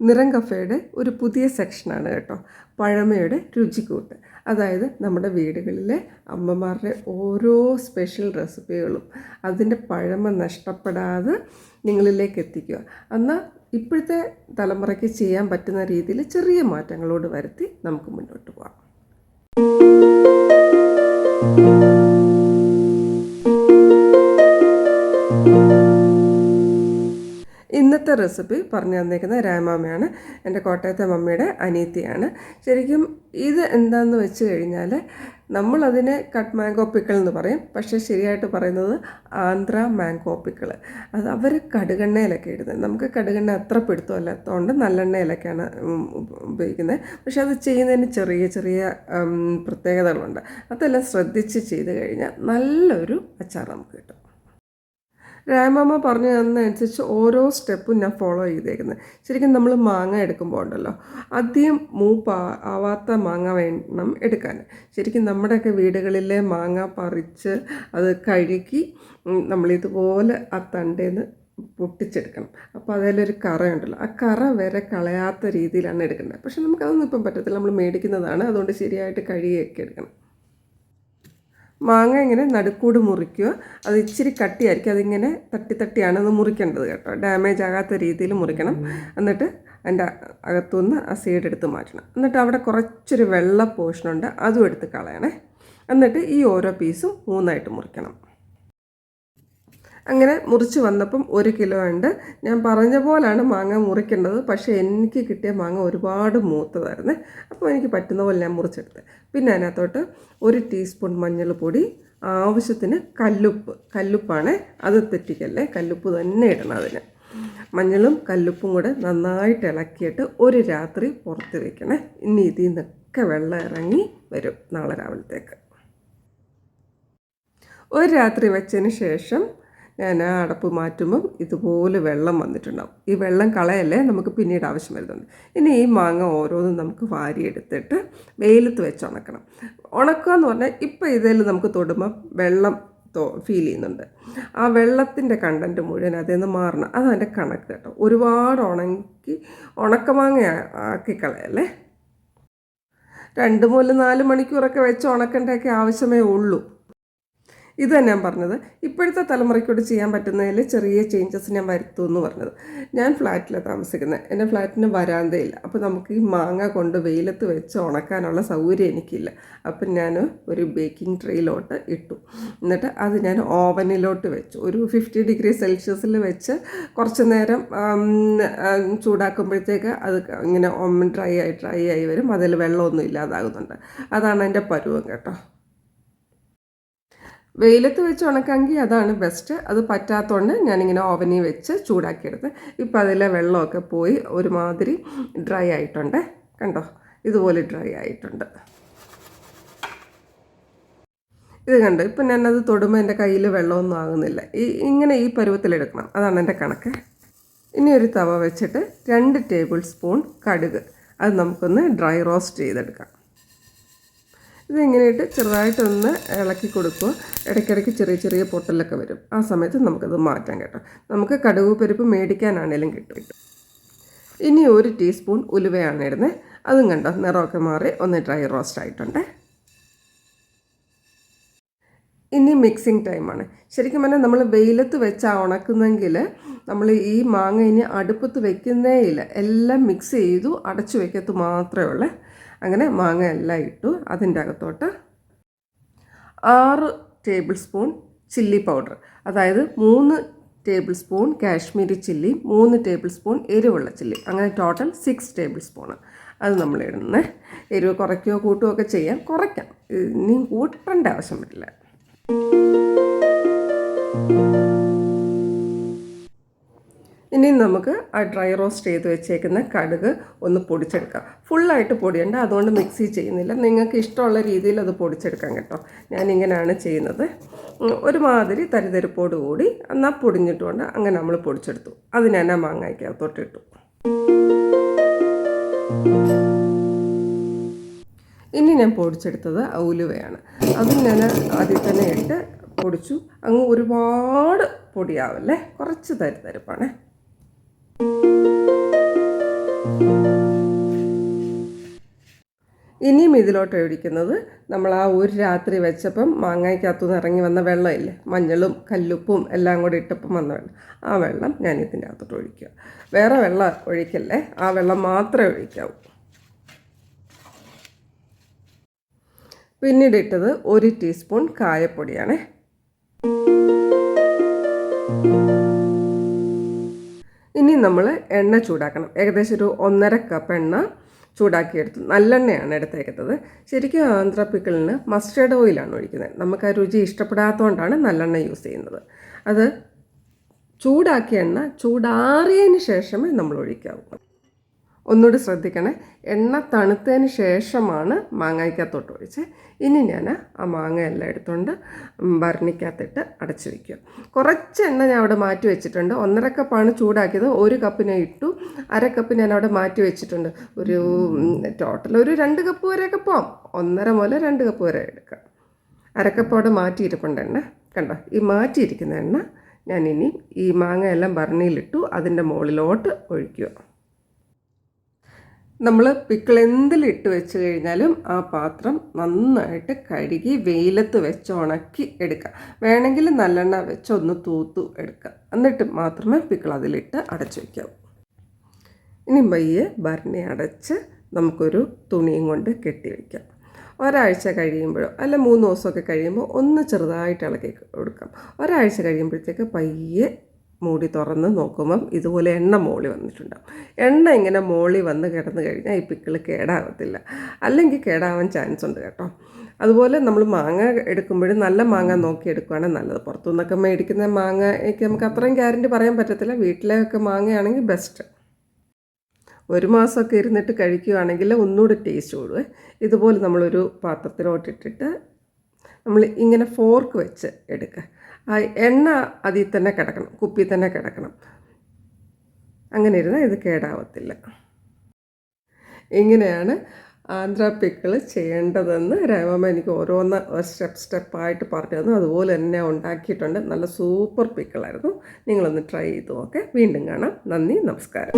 നിറം കഫയുടെ ഒരു പുതിയ സെക്ഷനാണ് കേട്ടോ. പഴമയുടെ രുചിക്കൂട്ട്. അതായത് നമ്മുടെ വീടുകളിലെ അമ്മമാരുടെ ഓരോ സ്പെഷ്യൽ റെസിപ്പികളും അതിന്റെ പഴമ നഷ്ടപ്പെടാതെ നിങ്ങളിലേക്ക് എത്തിക്കുക. എന്നാൽ ഇപ്പോഴത്തെ തലമുറയ്ക്ക് ചെയ്യാൻ പറ്റുന്ന രീതിയിൽ ചെറിയ മാറ്റങ്ങളോട് വരുത്തി നമുക്ക് മുന്നോട്ട് പോകാം. ഇന്നത്തെ റെസിപ്പി പറഞ്ഞു തന്നേക്കുന്ന രാമാമയാണ് എന്റെ കോട്ടയത്തെ മമ്മിയുടെ അനീത്തിയാണ് ശരിക്കും ഇത് എന്താണെന്ന് വെച്ച് കഴിഞ്ഞാൽ നമ്മളതിനെ കട്ട് മാംഗോ പിക്കിൾ എന്ന് പറയും. പക്ഷേ ശരിയായിട്ട് പറയുന്നത് ആന്ധ്ര മാംഗോ പിക്കിൾ. അത് അവർ കടുകെണ്ണയിലൊക്കെ ഇടുന്നത്. നമുക്ക് കടുകെണ്ണ അത്ര പിടുത്തമല്ലാത്തതുകൊണ്ട് നല്ലെണ്ണയിലൊക്കെയാണ് ഉപയോഗിക്കുന്നത്. പക്ഷേ അത് ചെയ്യുന്നതിന് ചെറിയ ചെറിയ പ്രത്യേകതകളുണ്ട്. അതെല്ലാം ശ്രദ്ധിച്ച് ചെയ്ത് കഴിഞ്ഞാൽ നല്ലൊരു അച്ചാർ നമുക്ക് കിട്ടും. രാമമ്മ പറഞ്ഞു തന്നതനുസരിച്ച് ഓരോ സ്റ്റെപ്പും ഞാൻ ഫോളോ ചെയ്തേക്കുന്നത് ശരിക്കും നമ്മൾ മാങ്ങ എടുക്കുമ്പോൾ ഉണ്ടല്ലോ അധികം മൂപ്പ് ആവാത്ത മാങ്ങ വേണം എടുക്കാൻ ശരിക്കും നമ്മുടെയൊക്കെ വീടുകളിലെ മാങ്ങ പറിച്ച് അത് കഴുകി നമ്മളിതുപോലെ ആ തണ്ടേന്ന് പൊട്ടിച്ചെടുക്കണം. അപ്പോൾ അതിലൊരു കറയുണ്ടല്ലോ ആ കറ വരെ കളയാത്ത രീതിയിലാണ് എടുക്കേണ്ടത് പക്ഷെ നമുക്കതൊന്നും ഇപ്പം പറ്റത്തില്ല നമ്മൾ മേടിക്കുന്നതാണ് അതുകൊണ്ട് ശരിയായിട്ട് കഴുകിയൊക്കെ എടുക്കണം. മാങ്ങ ഇങ്ങനെ നടുക്കൂട് മുറിക്കുക. അത് ഇച്ചിരി കട്ടിയായിരിക്കും. അതിങ്ങനെ തട്ടി തട്ടിയാണ് അത് മുറിക്കേണ്ടത് കേട്ടോ. ഡാമേജ് ആകാത്ത രീതിയിൽ മുറിക്കണം. എന്നിട്ട് അതിന്റെ അകത്തുനിന്ന് ആ സൈഡ് എടുത്ത് മാറ്റണം. എന്നിട്ട് അവിടെ കുറച്ചൊരു വെള്ള പോർഷനുണ്ട് അതും എടുത്ത് കളയണേ. എന്നിട്ട് ഈ ഓരോ പീസും മൂന്നായിട്ട് മുറിക്കണം. അങ്ങനെ മുറിച്ച് വന്നപ്പം ഒരു കിലോ ഉണ്ട്. ഞാൻ പറഞ്ഞ പോലാണ് മാങ്ങ മുറിക്കേണ്ടത്. പക്ഷേ എനിക്ക് കിട്ടിയ മാങ്ങ ഒരുപാട് മൂത്തതായിരുന്നു. അപ്പോൾ എനിക്ക് പറ്റുന്ന പോലെ ഞാൻ മുറിച്ചെടുത്ത്. പിന്നെ അതിനകത്തോട്ട് ഒരു ടീസ്പൂൺ മഞ്ഞൾപ്പൊടി ആവശ്യത്തിന് കല്ലുപ്പ്. കല്ലുപ്പാണ് അത് തെറ്റിക്കല്ലേ? കല്ലുപ്പ് തന്നെ ഇടണം അതിന്. മഞ്ഞളും കല്ലുപ്പും കൂടെ നന്നായിട്ട് ഇളക്കിയിട്ട് ഒരു രാത്രി പുറത്ത് വെക്കണേ. ഇനി ഇതിൽ നിന്നൊക്കെ വെള്ളം ഇറങ്ങി വരും നാളെ രാവിലത്തേക്ക്. ഒരു രാത്രി വെച്ചതിന് ശേഷം ഞാൻ അടപ്പ് മാറ്റുമ്പം ഇതുപോലെ വെള്ളം വന്നിട്ടുണ്ടാവും. ഈ വെള്ളം കളയല്ലേ നമുക്ക് പിന്നീട് ആവശ്യം വരുന്നുണ്ട് ഇനി ഈ മാങ്ങ ഓരോന്നും നമുക്ക് വാരിയെടുത്തിട്ട് വെയിലത്ത് വെച്ച് ഉണക്കണം. ഉണക്കുക എന്ന് പറഞ്ഞാൽ ഇപ്പം ഇതിൽ നമുക്ക് തൊടുമ്പോൾ വെള്ളം തോ ഫീൽ ചെയ്യുന്നുണ്ട്. ആ വെള്ളത്തിന്റെ കണ്ടന്റ് മുഴുവൻ അതിൽ നിന്ന് മാറണം. അതതിന്റെ കണക്ക് കേട്ടോ. ഒരുപാട് ഉണക്കി ഉണക്കമാങ്ങ ആക്കി കളയല്ലേ? രണ്ട് മുതൽ നാല് മണിക്കൂറൊക്കെ വെച്ച് ഉണക്കേണ്ടതൊക്കെ ആവശ്യമേ ഉള്ളൂ. ഇത് തന്നെ ഞാൻ പറഞ്ഞത്. ഇപ്പോഴത്തെ തലമുറയ്ക്കോട് ചെയ്യാൻ പറ്റുന്നതിൽ ചെറിയ ചേഞ്ചസ് ഞാൻ വരുത്തൂ എന്ന് പറഞ്ഞത്. ഞാൻ ഫ്ലാറ്റിലാണ് താമസിക്കുന്നത്. എന്റെ ഫ്ലാറ്റിന് വരാന്തയില്ല. അപ്പോൾ നമുക്ക് ഈ മാങ്ങ കൊണ്ട് വെയിലത്ത് വെച്ച് ഉണക്കാനുള്ള സൗകര്യം എനിക്കില്ല. അപ്പം ഞാൻ ഒരു ബേക്കിംഗ് ട്രേയിലോട്ട് ഇട്ടു. എന്നിട്ട് അത് ഞാൻ ഓവനിലോട്ട് വെച്ചു. ഒരു ഫിഫ്റ്റി ഡിഗ്രി സെൽഷ്യസിൽ വെച്ച് കുറച്ച് നേരം ചൂടാക്കുമ്പോഴത്തേക്ക് അത് ഇങ്ങനെ ഡ്രൈ ആയി ഡ്രൈ ആയി വരും. അതിൽ വെള്ളമൊന്നും ഇല്ലാതാകുന്നുണ്ട്. അതാണ് എന്റെ പരുവം കേട്ടോ. വെയിലത്ത് വെച്ച് ഉണക്കാമെങ്കിൽ അതാണ് ബെസ്റ്റ് അത് പറ്റാത്തതുകൊണ്ട് ഞാനിങ്ങനെ ഓവനിൽ വെച്ച് ചൂടാക്കിയെടുത്ത് ഇപ്പം അതിലെ വെള്ളമൊക്കെ പോയി ഒരുമാതിരി ഡ്രൈ ആയിട്ടുണ്ട്. കണ്ടോ? ഇതുപോലെ ഡ്രൈ ആയിട്ടുണ്ട്. ഇത് കണ്ടോ? ഇപ്പം ഞാനത് തൊടുമ്പോൾ എന്റെ കയ്യിൽ വെള്ളമൊന്നും ആകുന്നില്ല. ഈ ഇങ്ങനെ ഈ പരുവത്തിലെടുക്കണം അതാണ് എന്റെ കണക്ക്. ഇനി ഒരു തവ വെച്ചിട്ട് രണ്ട് ടേബിൾ സ്പൂൺ കടുക്. അത് നമുക്കൊന്ന് ഡ്രൈ റോസ്റ്റ് ചെയ്തെടുക്കാം. ഇതിങ്ങനെയിട്ട് ചെറുതായിട്ടൊന്ന് ഇളക്കി കൊടുക്കുക ഇടയ്ക്കിടയ്ക്ക് ചെറിയ ചെറിയ പൊട്ടലൊക്കെ വരും. ആ സമയത്ത് നമുക്കത് മാറ്റാം കേട്ടോ. നമുക്ക് കടുക് പരിപ്പ് മേടിക്കാനാണേലും കിട്ടും. ഇനി ഒരു ടീസ്പൂൺ ഉലുവയാണ് ഇടുന്നത് അതും കണ്ടോ നിറമൊക്കെ മാറി ഒന്ന് ഡ്രൈ റോസ്റ്റ് ആയിട്ടുണ്ട്. ഇനി മിക്സിങ് ടൈമാണ്. ശരിക്കും പറഞ്ഞാൽ നമ്മൾ വെയിലത്ത് വെച്ചാൽ ഉണക്കുന്നെങ്കിൽ നമ്മൾ ഈ മാങ്ങ ഇനി അടുപ്പത്ത് വെക്കുന്നേ ഇല്ല. എല്ലാം മിക്സ് ചെയ്തു അടച്ചു വയ്ക്കത്ത് മാത്രമേ ഉള്ളൂ. അങ്ങനെ മാങ്ങ എല്ലാം ഇട്ടു അതിന്റെ അകത്തോട്ട് ആറ് ടേബിൾ സ്പൂൺ ചില്ലി പൗഡർ അതായത് മൂന്ന് ടേബിൾ സ്പൂൺ കാശ്മീരി ചില്ലി മൂന്ന് ടേബിൾ സ്പൂൺ എരിവുള്ള ചില്ലി അങ്ങനെ ടോട്ടൽ സിക്സ് ടേബിൾ സ്പൂൺ അത് നമ്മൾ ഇടുന്നത് എരിവ് കുറയ്ക്കുകയോ കൂട്ടുകയോ ഒക്കെ ചെയ്യാം. കുറയ്ക്കാം. ഇനിയും കൂട്ടേണ്ട ആവശ്യം വരില്ല. ഇനി നമുക്ക് ആ ഡ്രൈ റോസ്റ്റ് ചെയ്ത് വെച്ചേക്കുന്ന കടുക് ഒന്ന് പൊടിച്ചെടുക്കാം. ഫുള്ളായിട്ട് പൊടിയണ്ട അതുകൊണ്ട് മിക്സി ചെയ്യുന്നില്ല. നിങ്ങൾക്ക് ഇഷ്ടമുള്ള രീതിയിൽ അത് പൊടിച്ചെടുക്കാം കേട്ടോ. ഞാനിങ്ങനെയാണ് ചെയ്യുന്നത്. ഒരുമാതിരി തരിതരിപ്പോട് കൂടി എന്നാൽ പൊടിഞ്ഞിട്ടുകൊണ്ട് അങ്ങനെ നമ്മൾ പൊടിച്ചെടുത്തു. അത് ഞാൻ ആ മാങ്ങയ്ക്കകത്തോട്ടിട്ടു ഇനി ഞാൻ പൊടിച്ചെടുത്തത് ഉലുവയാണ്. അതും ഞാൻ ആദ്യം തന്നെ ഇട്ട് പൊടിച്ചു. അങ്ങ് ഒരുപാട് പൊടിയാവല്ലേ? കുറച്ച് തരിതരിപ്പാണേ. ഇനിയും ഇതിലോട്ട് ഒഴിക്കുന്നത് നമ്മൾ ആ ഒരു രാത്രി വെച്ചപ്പം മാങ്ങയ്ക്കകത്തു നിന്ന് ഇറങ്ങി വന്ന വെള്ളമില്ലേ? മഞ്ഞളും കല്ലുപ്പും എല്ലാം കൂടി ഇട്ടപ്പം വന്ന വെള്ളം. ആ വെള്ളം ഞാൻ ഇതിന്റെ അകത്തോട്ട് ഒഴിക്കുക. വേറെ വെള്ളം ഒഴിക്കല്ലേ? ആ വെള്ളം മാത്രമേ ഒഴിക്കാവൂ. പിന്നീട് ഇട്ടത് ഒരു ടീസ്പൂൺ കായപ്പൊടിയാണ്. നമ്മൾ എണ്ണ ചൂടാക്കണം. ഏകദേശം ഒരു ഒന്നര കപ്പ് എണ്ണ ചൂടാക്കിയെടുത്തു നല്ലെണ്ണയാണ് എടുത്തേക്കുന്നത്. ശരിക്കും ആന്ധ്ര പിക്കിളിന് മസ്റ്റേർഡ് ഓയിലാണ് ഒഴിക്കുന്നത്. നമുക്ക് ആ രുചി ഇഷ്ടപ്പെടാത്തതുകൊണ്ടാണ് നല്ലെണ്ണ യൂസ് ചെയ്യുന്നത്. അത് ചൂടാക്കിയ എണ്ണ ചൂടാറിയതിന് ശേഷമേ നമ്മൾ ഒഴിക്കാവൂ. ഒന്നുകൂടി ശ്രദ്ധിക്കണേ. എണ്ണ തണുത്തതിന് ശേഷമാണ് മാങ്ങയ്ക്കകത്തോട്ട് ഒഴിച്ച് ഇനി ഞാൻ ആ മാങ്ങയെല്ലാം എടുത്തുകൊണ്ട് ഭരണിക്കകത്തിട്ട് അടച്ചു വയ്ക്കുക കുറച്ച് എണ്ണ ഞാൻ അവിടെ മാറ്റി വെച്ചിട്ടുണ്ട്. ഒന്നര കപ്പാണ് ചൂടാക്കിയത്. ഒരു കപ്പിനെ ഇട്ടു. അര കപ്പ് ഞാൻ അവിടെ മാറ്റി വെച്ചിട്ടുണ്ട്. ഒരു ടോട്ടൽ ഒരു രണ്ട് കപ്പ് വരെയൊക്കെ പോവാം. ഒന്നര മുതൽ രണ്ട് കപ്പ് വരെ എടുക്കാം. അരക്കപ്പ് അവിടെ മാറ്റിയിരിപ്പുണ്ട് എണ്ണ. കണ്ടോ? ഈ മാറ്റിയിരിക്കുന്ന എണ്ണ ഞാൻ ഇനി ഈ മാങ്ങയെല്ലാം ഭരണിയിലിട്ടു അതിന്റെ മുകളിലോട്ട് ഒഴിക്കുക. നമ്മൾ പിക്കിൾ എന്തിലിട്ട് വെച്ച് കഴിഞ്ഞാലും ആ പാത്രം നന്നായിട്ട് കഴുകി വെയിലത്ത് വെച്ച് ഉണക്കി എടുക്കുക. വേണമെങ്കിൽ നല്ലെണ്ണ വെച്ച് ഒന്ന് തൂത്തു എടുക്കുക. എന്നിട്ട് മാത്രമേ പിക്കിൾ അതിലിട്ട് അടച്ചു വയ്ക്കാവൂ. ഇനി പയ്യെ ഭരണി അടച്ച് നമുക്കൊരു തുണിയും കൊണ്ട് കെട്ടി വയ്ക്കാം. ഒരാഴ്ച കഴിയുമ്പോഴോ അല്ല മൂന്ന് ദിവസമൊക്കെ കഴിയുമ്പോൾ ഒന്ന് ചെറുതായിട്ട് ഇളക്കി കൊടുക്കാം. ഒരാഴ്ച കഴിയുമ്പോഴത്തേക്ക് പയ്യെ മൂടി തുറന്ന് നോക്കുമ്പം ഇതുപോലെ എണ്ണ മോളി വന്നിട്ടുണ്ടാവും. എണ്ണ ഇങ്ങനെ മോളി വന്ന് കിടന്നു കഴിഞ്ഞാൽ ഈ പിക്കിൾ കേടാകത്തില്ല അല്ലെങ്കിൽ കേടാവാൻ ചാൻസ് ഉണ്ട് കേട്ടോ. അതുപോലെ നമ്മൾ മാങ്ങ എടുക്കുമ്പോഴും നല്ല മാങ്ങ നോക്കി എടുക്കുകയാണെങ്കിൽ നല്ലത്. പുറത്തു നിന്നൊക്കെ മേടിക്കുന്ന മാങ്ങയ്ക്ക് നമുക്ക് അത്രയും ഗ്യാരണ്ടി പറയാൻ പറ്റത്തില്ല. വീട്ടിലെയൊക്കെ മാങ്ങയാണെങ്കിൽ ബെസ്റ്റ് ഒരു മാസമൊക്കെ ഇരുന്നിട്ട് കഴിക്കുകയാണെങ്കിൽ ഒന്നുകൂടി ടേസ്റ്റ് കൂടുവേ. ഇതുപോലെ നമ്മളൊരു പാത്രത്തിലോട്ടിട്ടിട്ട് നമ്മൾ ഇങ്ങനെ ഫോർക്ക് വെച്ച് എടുക്കുക. എണ്ണ അതിൽ തന്നെ കിടക്കണം കുപ്പി തന്നെ കിടക്കണം. അങ്ങനെ ഇരുന്നാൽ ഇത് കേടാവത്തില്ല. ഇങ്ങനെയാണ് ആന്ധ്ര പിക്കിൾ ചെയ്യേണ്ടതെന്ന് രാമമ്മ എനിക്ക് ഓരോന്ന് സ്റ്റെപ്പ് സ്റ്റെപ്പായിട്ട് പറഞ്ഞു തന്നു. അതുപോലെ തന്നെ ഉണ്ടാക്കിയിട്ടുണ്ട്. നല്ല സൂപ്പർ പിക്കിളായിരുന്നു. നിങ്ങളൊന്ന് ട്രൈ ചെയ്തു നോക്കെ. വീണ്ടും കാണാം. നന്ദി നമസ്കാരം.